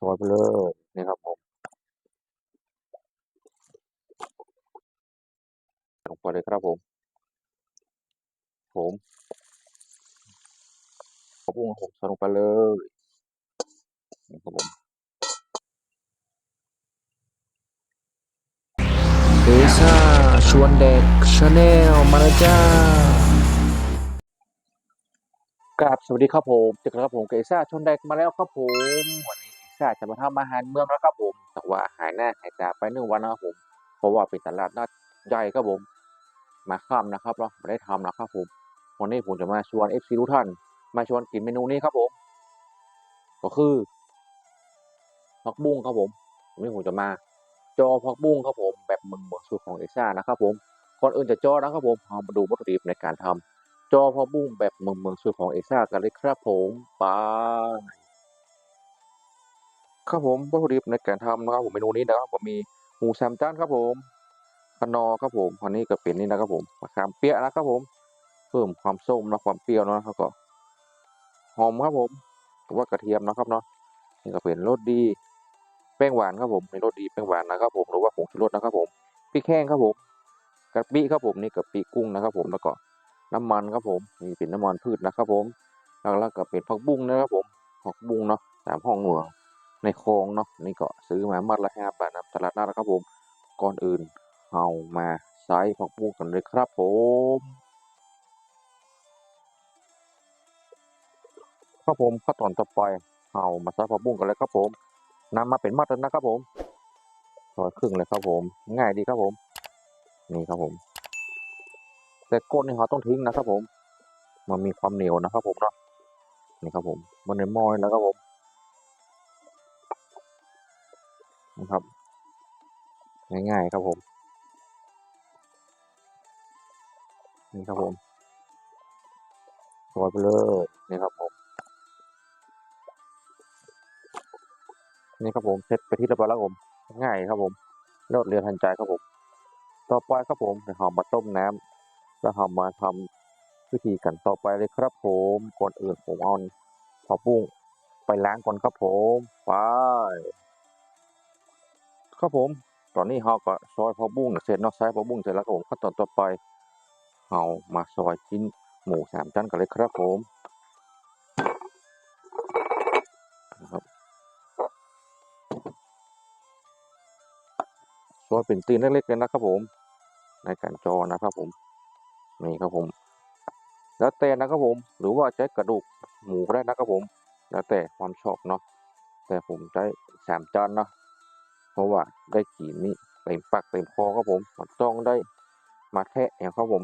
ซอยไปเลยนี่ครับผมลงไปเลยครับผม ผมขอพุ่งครับผมใส่ลงไปเลยนี่ครับผมเอซ่าชวนเด็กชาแนลมาแล้วจ้ากราบสวัสดีครับผมเจอกันครับผมเกซ่าชนแดกมาแล้วครับผม วันนี้เกซ่าจะมาทำอาหารเมืองแล้วครับผมแต่ว่าหายหน้าหายตาไปหนึ่งวันนะครับผมเพราะว่าเป็นตลาดนัดใหญ่ครับผม มาค่ำนะครับเราไม่ได้ทำนะครับผมวันนี้ผมจะมาชวนเอฟซีทุกท่าน มาชวนกินเมนูนี้ครับผม ก็คือผักบุ้งครับผมวันนี้ผมจะมาจอผักบุ้งครับผม แบบเมืองเมืองสูตรของเอซ่านะครับผมก่อนอื่นจะจอนะครับผมเรามาดูวัตถุดิบในการทำจอผักบุ้งแบบเมืองเมืองสูตรของเอซ่ากันเลยครับผมไป ครับผมวัตถุดิบในการทำนะครับผมเมนูนี้นะครับผมมีหมูสามจานครับผมคะนอครับผมอันนี้ก็เป็นนี่นะครับผมมะขามเปียนะครับผมเพิ่มความส้มและความเปรี้ยวนะแล้วก็หอมครับผมหรือว่ากระเทียมนะครับเนาะนี่ก็เป็นรสดีแป้งหวานครับผมมีรสดีแป้งหวานนะครับผมหรือว่าผงชูรสนะครับผมพริกแห้งครับผมกะปิครับผมนี่กะปิกุ้งนะครับผมแล้วก็น้ำมันครับผมนี่เป็นน้ำมันพืชนะครับผมแล้วก็เป็นผักบุ้งนะครับผมผักบุ้งเนาะตามห้องหมือง ในคลองเนาะนี่ก็ซื้อมามัดละห้าบาทนะตลาดนัดนะครับผมก่อนอื่นเอามาใส่ผักบุ้งกันเลยครับผมครับผมขั้นตอนต่อไปเอามาใส่ผักบุ้งกันเลยครับผมนำมาเป็นมัดแล้วนะครับผมซอยครึ่งเลยครับผม ง่ายดีครับผม นี่ครับผม แต่ก้นนี่เขาต้องทิ้งนะครับผม มันมีความเหนียวนะครับผมเนาะนี่ครับผม มันในหม้อนี่แล้วครับผม นะครับ ง่ายๆครับผม นี่ครับผมซอยไปเลยนี่ครับผมนี่ครับผมเสร็จไปที่เรียบร้อยแล้วครับผม ง่ายครับผมรวดเร็วทันใจครับผม ต่อไปครับผมเดี๋ยวเรามาต้มน้ำแล้วเรามาทำวิธีกันต่อไปเลยครับผมก่อนอื่นผมเอาผักบุ้งไปล้างก่อนครับผม ไป ครับผม ตอนนี้เราก็ซอยผักบุ้งเสร็จเนอกซอยผักบุ้งเสร็จแล้วผมขั้นตอนต่อไปเรามาซอยชิ้นหมูสามชั้นกันเลยครับผมนะครับซอยเป็นตีนเล็กๆเลยนะครับผม ในการจอนะครับผมนี่ครับผม แล้วแต่นะครับผม หรือว่าใช้กระดูกหมูก็ได้นะครับผม แล้วแต่ความชอบเนาะแต่ผมใช้สามจานเนาะ ราะว่าได้กินนี่เต็มปากเต็มคอครับผมมันต้องได้มาแทะอย่างครับผม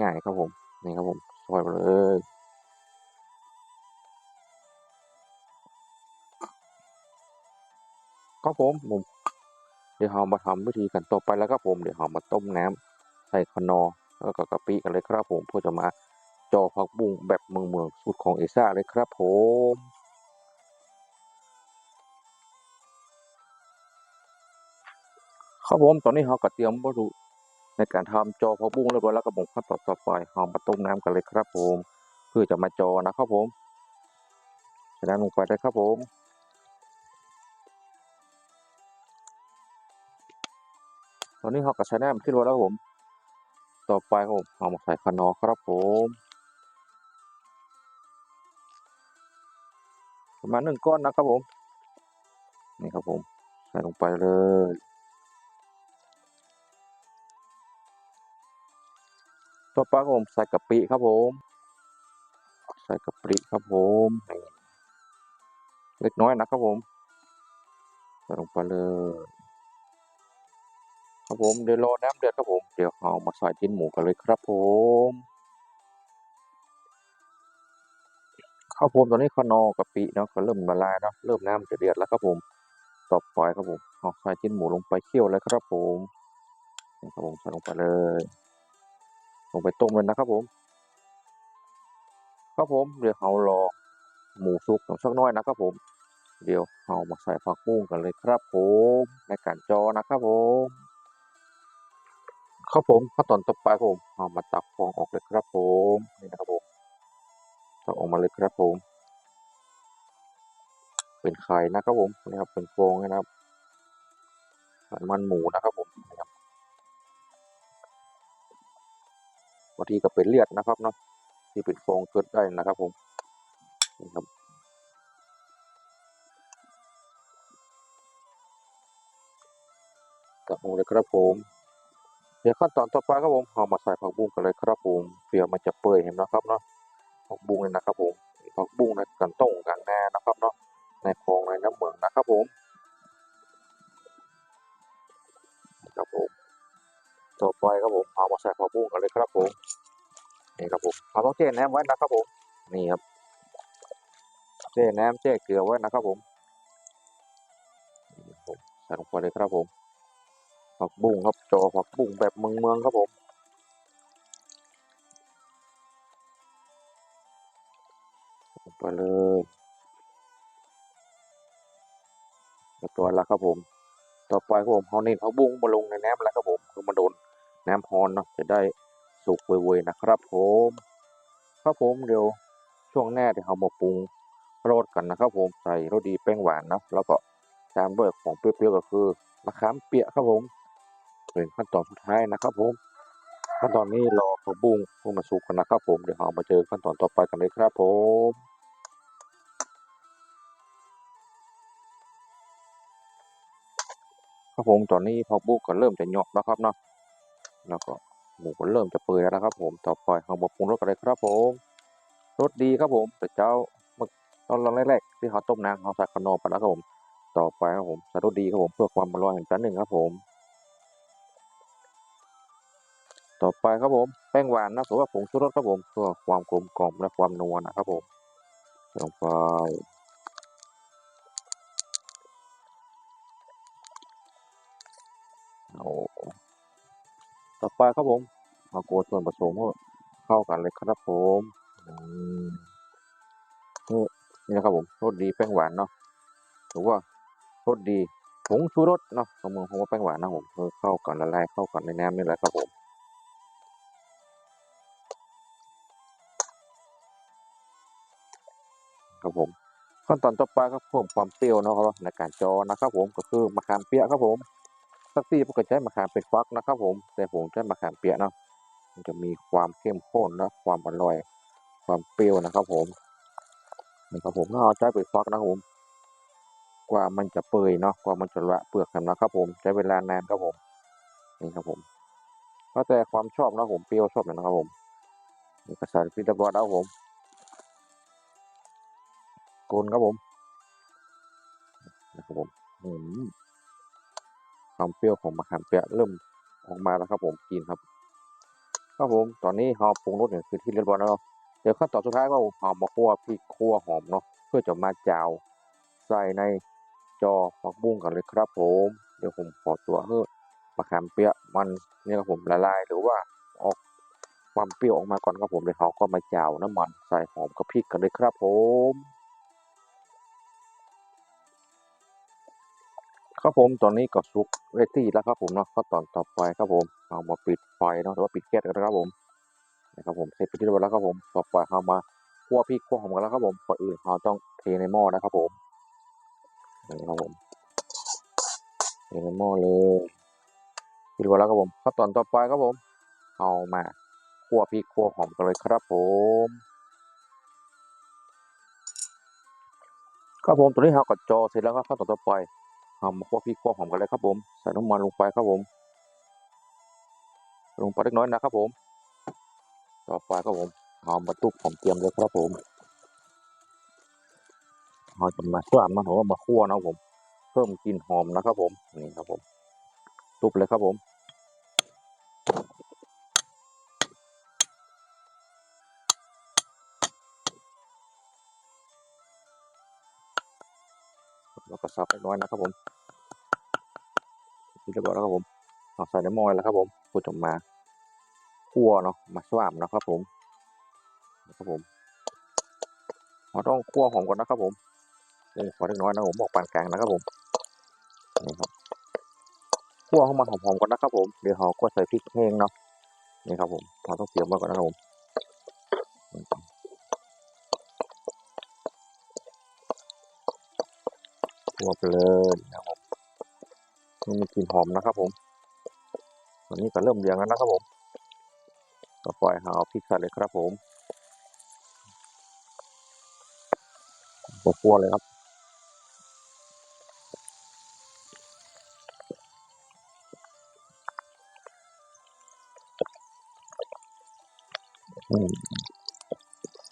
ง่ายๆครับผมนี่ครับผมซอยเลยครับผมผมเดี๋ยวเรามาทำวิธีกันต่อไปแล้วครับผมเดี๋ยวเรามาต้มน้ำใส่คนอแล้วก็กะปิกันเลยครับผมเพื่อจะมาจอผักบุ้งแบบเมืองเมืองสูตรของเอซ่าเลยครับผม ครับผมตอนนี้เราก็เตรียมวัตถุในการทำจอผักบุ้งเรียบร้อยแล้วครับผมขั้นตอนต่อไปเรามาต้มน้ำกันเลยครับผม เพื่อจะมาจอนะครับผมใส่น้ำลงไปได้ครับผมตอนนี้เราก็ใช้น้ำขึ้นรถแล้วครับผม ต่อไปครับผมเรามาใส่ขนอครับผมประมาณหนึ่งก้อนนะครับผม นี่ครับผม ใส่ลงไปเลย ต่อไปครับผมใส่กะปิครับผม ใส่กะปิครับผมเล็กน้อยนะครับผมใส่ลงไปเลยครับผมเดี๋ยวรอน้ำเดือดครับผมเดี๋ยวเอามาใส่ชิ้นหมูกันเลยครับผมครับผมตอนนี้ขนอกะปิเนาะก็เริ่มละลายเนาะเริ่มน้ำจะเดือดแล้วครับผมต่อไปครับผมเอาใส่ชิ้นหมูลงไปเคี่ยวเลยครับผมนี่ครับผมใส่ลงไปเลย งไปต้มเลยนะครับผม ครับผมเดี๋ยวเรารอหมูสุกสักน้อยนะครับผม เดี๋ยวเรามาใส่ผักบุ้งกันเลยครับผมในการจอนะครับผมครับผมขั้นตอนต่อไปผมเอามาตักฟองออกเลยครับผมนี่นะครับผมตักออกมาเลยครับผม เป็นไข่นะครับผมนี่ครับเป็นฟองนะครับมันหมูนะครับผม บางทีก็เป็นเลือดนะครับเนาะที่เป็นฟองเกิดได้นะครับผมนี่ครับกับลงเลยครับผมเดี๋ยวขั้นตอนต่อไปครับผมเอามาใส่ผักบุ้งกันเลยครับผมเผื่อมันจะเปื่อยเห็นนะครับเนาะผักบุ้งเลยนะครับผมผักบุ้งในกันต้งกันแน่นะครับเนาะในคลอง ต่อไปครับผมเอามาใส่ผักบุ้งกันเลยครับผมนี่ครับผมเราต้องแช่น้ำไว้นะครับผมนี่ครับแช่น้ำแช่เกลือไว้นะครับผมใส่ลงไปเลยครับผมผักบุ้งครับจอผักบุ้งแบบเมืองเมืองครับผมลงไปเลยเรียบร้อแล้วครับผม ต่อไปครับผมเอาเน้นผักบุ้งมาลงในน้ำแล้วครับผม น้ำพรเนาะจะได้สุกเวยๆนะครับผมครับผมเดี๋ยวช่วงหน้าเดี๋ยวเรามาปรุงรสกันนะครับผมใส่รสดีแป้งหวานนะแล้วก็ตามด้วยของเปรี้ยวๆก็คือมะขามเปียกครับผมเป็นขั้นตอนสุดท้ายนะครับผมขั้นตอนนี้รอผักบุ้งให้มันสุกกันนะครับผมเดี๋ยวเรามาเจอขั้นตอนต่อไปกันเลยครับผมครับผมตอนนี้ผักบุ้งก็เริ่มจะเหยาะแล้วครับเนาะ แล้วก็หมูเริ่มจะเปื่อยแล้วนะครับ ผมต่อไปเรามาปรุงรสกันเลยครับผมรสดีครับผมแต่เจ้าเมื่อตอนแรกๆที่เขาต้มน้ำเขาใส่ขนมไปแล้วครับผม ต่อไปครับผมใส่รสดีครับผมเพื่อความอร่อยอีกชั้นหนึ่งครับผม ต่อไปครับผมแป้งหวานนะหรือว่าผงชูรสครับผมเพื่อความกลมกล่อมและความนัวนะครับผมใส่ลงไปเอา ต่อไปครับผมเอาโกส่วนผสมเข้ากันเลยครับผมนี่นี่นะครับผมรสดีแป้งหวานเนาะหรือว่ารสดีผงชูรสเนาะของเมืองของว่าแป้งหวานนะผมเข้ากันละลายเข้ากันในน้ำนี่แหละครับผมครับผมขั้นตอนต่อไปครับเพิ่มความเปรี้ยวเนาะครับในการจอนะครับผมก็คือมะขามเปียกครับผม สักทีผมก็ใช้มะขามเป็นฟักนะครับ ผม แต่ผมใช้มะขามเปียกเนาะมันจะมีความเข้มข้นนะความอร่อย ความเปรี้ยวนะครับ ผมนะครับผมถ้าเอาใช้เป็นฟักนะครับผมกว่ามันจะเปื่อยเนาะกว่ามันจะละเปลือกกันนะครับ ผมใช้เวลานานครับผมนี่ครับผมแล้วแต่ความชอบนะผมเปรี้ยวชอบนะครับผมนี่ก็ใส่พริกเรียบอยแล้วครับผมโกนครับผมนะครับผมอืม ความเปรี้ยวของมะขามเปียกเริ่มออกมาแล้วครับผมกินครับครับผมตอนนี้เราปรุงรสเนี่ยคือที่เรียบร้อยแล้วเดี๋ยวขั้นตอนสุดท้ายก็เรามาคั่วพริกคั่วหอมเนาะเพื่อจะมาจาวใส่ในจอผักบุ้งกันเลยครับผมเดี๋ยวผมขอตัวเพื่อมะขามเปียกมันเนี่ยครับผมละลายหรือว่าออกความเปรี้ยวออกมาก่อนครับผมเดี๋ยวเขาก็มาจาวน้ำมันใส่หอมกับพริกกันเลยครับผม ครับผมตอนนี้ก็ซุกเรตี้แล้วครับผมเนาะขั้นตอนต่อไปครับผมเอามาปิดไฟเนาะหรือว่าปิดแก๊สกันนะครับผมนะครับผมเสร็จไปที่เรียบร้อยแล้วครับผมต่อไปเอามาคั่วพริกคั่วหอมกันแล้วครับผมก่อนอื่นเราต้องเทในหม้อนะครับผมนี่ครับผมเทในหม้อเลยที่เรียบร้อยแล้วครับผมขั้นตอนต่อไปครับผม เอามาคั่วพริกคั่วหอมกันเลยครับผมครับผมตัวนี้เราก็จอเสร็จแล้วครับขั้นตอนต่อไป เอามาคั่วพริกคั่วหอมกันเลยครับผมใส่น้ำมันลงไปครับผม ลงไปเล็กน้อยนะครับผม ต่อไปครับผมเอามาตุกหอมเตรียมเลยครับผมเราจะมาส่วนมันผมว่ามาคั่วนะผม เพิ่มกลิ่นหอมนะครับผมนี่ครับผม ตุบเลยครับผม ซับเล็กน้อยนะครับผมที่เรียบอยแล้วครับผมเอาใส่ในหม้อยแล้วครับผมก็จะมาคั่วเนาะมาสว่ามนะครับผมนะครับผมเราต้องคั่วหอมก่อนนะครับผมลงขอเล็กน้อยนะผมบอกปานกลางนะครับผมนี่ครับคั่วให้มันหอมๆก่อนนะครับผมเดี๋ยวเราก็ใส่พริกแห้งเนาะนี่ครับผมเราต้องเตรียมไว้ก่อนนะครับผม วไปเลยนะครับผมมันมีกลิ่นหอมนะครับผมตอนนี้ก็เริ่มเรียงแล้วนะครับผมก็ปล่อยหอาพริกใส่เลยครับผมคั่วเลยครับ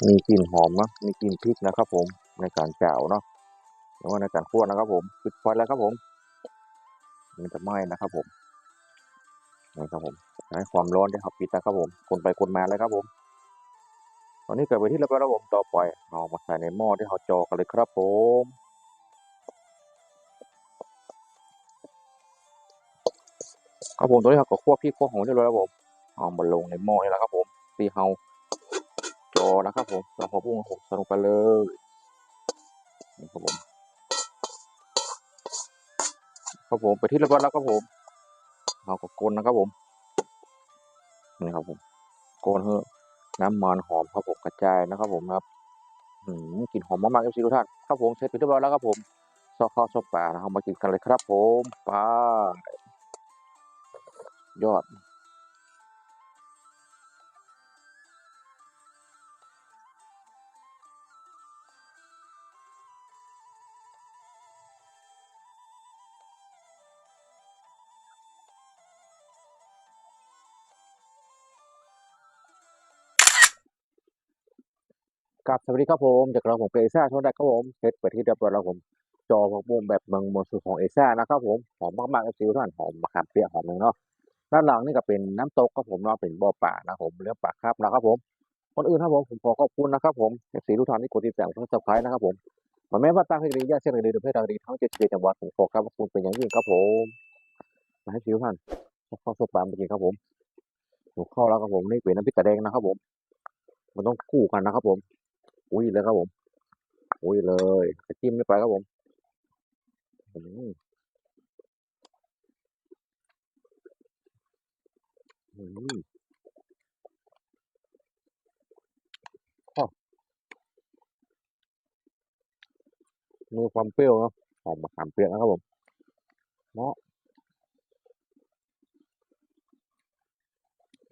มีกลิ่นหอมนะมีกลิ่นพริกนะครับผมในการจ่าวเนาะ หรือว่าในการคั่วนะครับผมปิดไฟแล้วครับผม มันจะไหม้นะครับผมนะครับผมใช้ความร้อนที่เขาปิดนะครับผมคนไปคนมาเลยครับผม ตอนนี้เกิดไปที่เรียบร้อยแล้วผมต่อไปเอามาใส่ในหม้อที่เขาจอกันเลยครับผมครับผมตอนนี้เขาก็คั่วพริกคั่วหอมเรียบร้อยแล้วผมเอามาลงในหม้อนี่แหละครับผมที่เขาจอนะครับผมเราพอปรุงผมใส่ลงไปเลยนี่ครับผม ครับผม ไปที่ระเบิดแล้วครับผมเอาก็กลนนะครับผมนี่ครับผมโกนเพื่อน้ำมันหอมครับผมกระจายนะครับผมครับอืมกลิ่นหอมมากๆเอฟซีทุกท่านครับผมเสร็จไปเรียบร้อยแล้วครับผมซอกข้าวซอกปลานะครับมากินกันเลยครับผมไปยอด กับสวัสดีครับผมจากเราผมเป็นเอซ่าโทษได้ครับผมเสร็จไปที่เรียบร้อยแล้วผมจอของผมแบบเมืองมนสุดของเอซ่านะครับผมหอมมากๆเอฟซีทุกท่านหอมมะขามเปียกหอมหนึ่งเนาะด้านหลังนี่ก็เป็นน้ำตกครับผมเนาะเป็นบ่อป่านะผมเลี้ยงปลาครับนะครับผมคนอื่นครับผมผมขอขอบคุณนะครับผมเอฟซีทุกท่านที่กดติดตามทั้งสปายนะครับผมมันแม้ว่าตั้งให้ดีแยกเส้นเดีประเภทดีทั้งเจ็ดจังหวัดผมขอขอบคุณเป็นอย่างยิ่งครับผมมาให้ซีทุกท่านข้าวสปาไปกินครับผมหนูเข้าแล้วครับผมนี่เป็นน้ำพริกกระแดงนะครับผมมันต้องคู่กันนะครับผม อุ้ยเลยครับผม อุ้ยเลยกระจิ้มไม่ไปครับผมอืมอืมอ้อมีความเปรี้ยวเนาะหอมมะขามเปียกนะครับผมเนาะ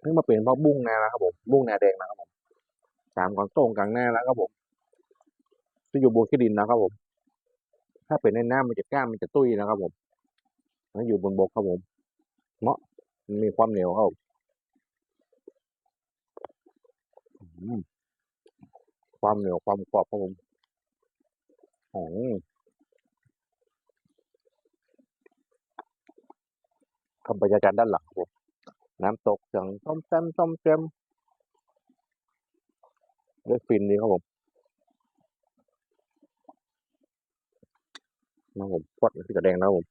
นี่มาเปลี่ยนเพราะบุ้งนานะครับผม บุ้งนาแดงนะครับผม สามกอนโต้งกลางหน้าแล้วครับผมจะอยู่บนขี้ดินนะครับผม ถ้าเป็นในน้ำมันจะก้านมันจะตุ้ยนะครับผมถ้าอยู่บนบกครับผมเนาะมันมีความเหนียวครับความเหนียวความกรอบครับผมอ๋อคำบรรยากาศด้านหลังครับผม น้ำตกเสียงต้มแซมต้มเต็ม ด้ฟินดีครับผมนะผมปอดที่กระแดงนะครับผม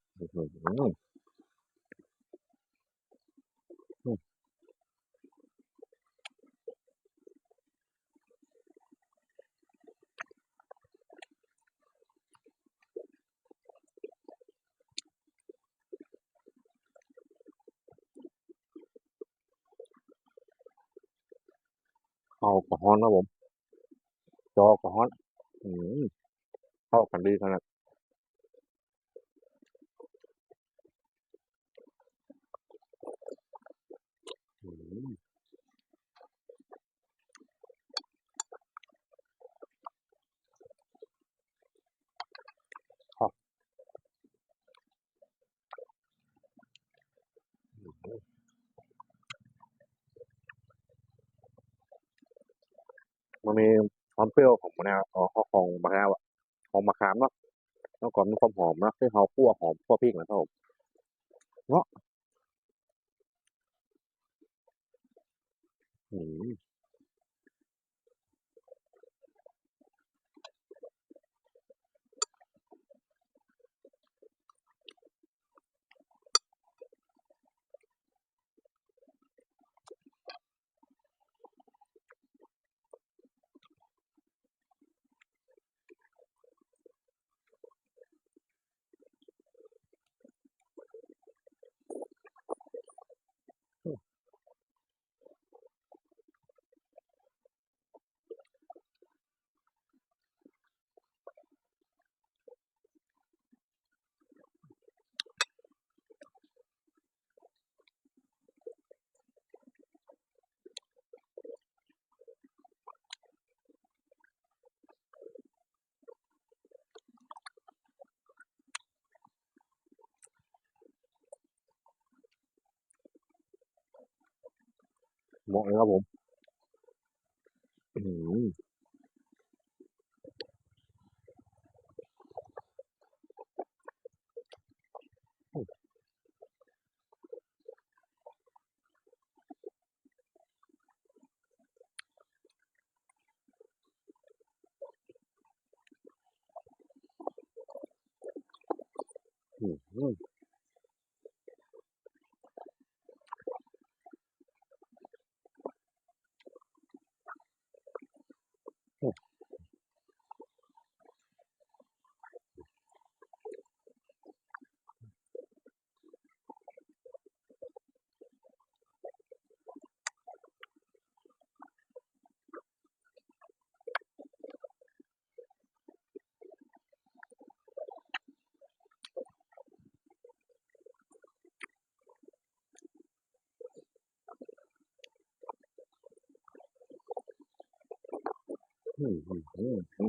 เอากระฮ้อนครับผม อกระฮ้อนอืมเข้ากันดีขนาดมันมี ความเปรี้ยวของมะนาวอ๋อของมะนาวอะของมะขามเนาะแล้วก็มีความหอมนะที่เขาคั่วหอมคั่วพริกนะครับผมเนาะอืม เหมาะเลยครับผม อืมอืมอืม อืมอื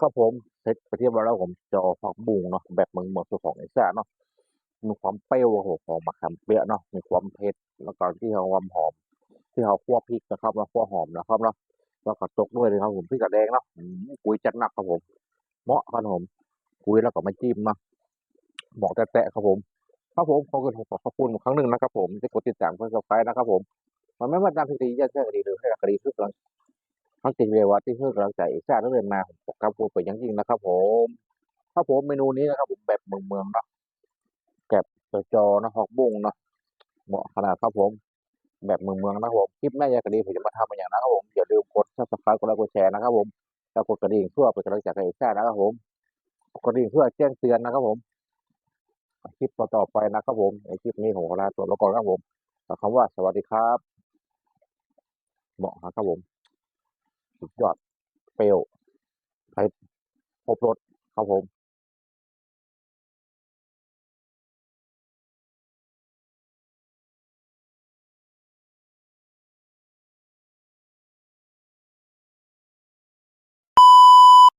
ครับผมเซ็ตไปเทียบแล้วผมจอผักบุ้งเนาะแบบเมืองเมืองคือของไอ้ซ่าเนาะมีความเปรี้ยวของมะขามเปียกเนาะมีความเผ็ดแล้วก็ที่เขาความหอม ที่เขาคั่วพริกนะครับแล้วคั่วหอมนะครับเนาะแล้วก็ตกด้วยเลยครับผมพริกกระแดงเนาะกุยจัดหนักครับผมเหมาะครับผมกุยแล้วก็มาจิ้มเนาะเหมาะแตะๆครับผมครับผมขอบคุณขอบคุณครั้งหนึ่งนะครับผมที่กดติดตามเพื่อนกับไฟนะครับผมมันไม่ว่าตามที่ดีจะเชื่อคดีหรือให้คดีคือกำลัง ทั้งสิ่งเรว่าที่เพื่อกำลังใจอีกชาติเรื่องมาผมขอบคุณเป็นอย่างยิ่งนะครับผมครับผมเมนูนี้นะครับผมแบบเมืองเมืองๆเนาะแบบจอนะหอกบุ้งเนาะเหมาะขนาดครับผม แบบเมืองเมืองๆนะครับผมคลิปหน้ายากคดีผมจะมาทำเป็นอย่างนะครับผมอย่าลืมกด subscribe กดไลค์กดแชร์นะครับผมแล้วกดกระดิ่งเพื่อเป็นกำลังใจให้อีกชาตินะครับผมกดกระดิ่งเพื่อแจ้งเตือนนะครับผมคลิปต่อไปนะครับผมในคลิปนี้ผมขอลาตัวแล้วก่อนครับผมคำว่าสวัสดีครับ เหมาะครับผม สุดยอดเปลวไปพบรถครับผม